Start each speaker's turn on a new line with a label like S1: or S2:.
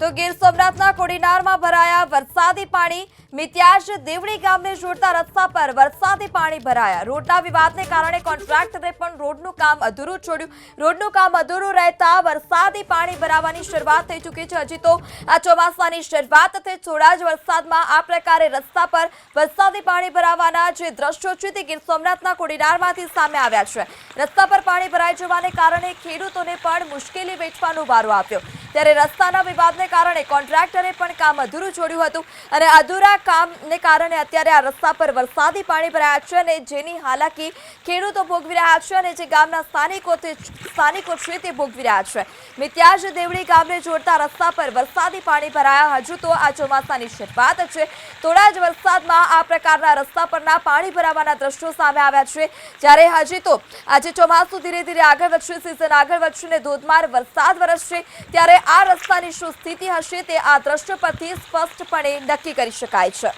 S1: તો ગીર સોમનાથના કોડીનારમાં ભરાયા વરસાદી પાણી, મિત્યાજ દેવડી ગામને જોડતા રસ્તા પર વરસાદી પાણી ભરાયા. રોડના વિવાદને કારણે કોન્ટ્રાક્ટરે પણ રોડનું કામ અધૂરું છોડ્યું. રોડનું કામ અધૂરું રહેતા વરસાદી પાણી ભરાવાની શરૂઆત થઈ ચૂકી છે. હજી તો આ ચોમાસાની શરૂઆત થઈ, થોડા જ વરસાદમાં આ પ્રકારે રસ્તા પર વરસાદી પાણી ભરાવાના જે દ્રશ્યો છે તે ગીર સોમનાથના કોડીનારમાંથી સામે આવ્યા છે. રસ્તા પર પાણી ભરાઈ જવાને કારણે ખેડૂતોને પણ મુશ્કેલી વેઠવાનો વારો આપ્યો ત્યારે રસ્તાના વિવાદને કારણે કોન્ટ્રાક્ટરે પણ કામ અધૂરું છોડ્યું હતું અને અધૂરા કામને કારણે અત્યારે આ રસ્તા પર વરસાદી પાણી ભરાયા છે અને જેની હાલાકી ખેડૂતો ભોગવી રહ્યા છે અને જે ગામના સ્થાનિકો સ્થાનિકો છે તે ભોગવી રહ્યા છે. મિત્યાજ દેવડી ગામને જોડતા રસ્તા પર વરસાદી પાણી ભરાયા. હજુ તો આ ચોમાસાની શરૂઆત છે. થોડા જ વરસાદમાં આ પ્રકારના રસ્તા પરના પાણી ભરાવાના દ્રશ્યો સામે આવ્યા છે. જ્યારે હજી તો આજે ચોમાસું ધીરે ધીરે આગળ વધશે, સિઝન આગળ વધશે ને ધોધમાર વરસાદ વરસશે. ત્યારે આ રસ્તાની શું સ્થિતિ હશે તે આ દ્રશ્ય પરથી સ્પષ્ટપણે નક્કી કરી શકાય છે.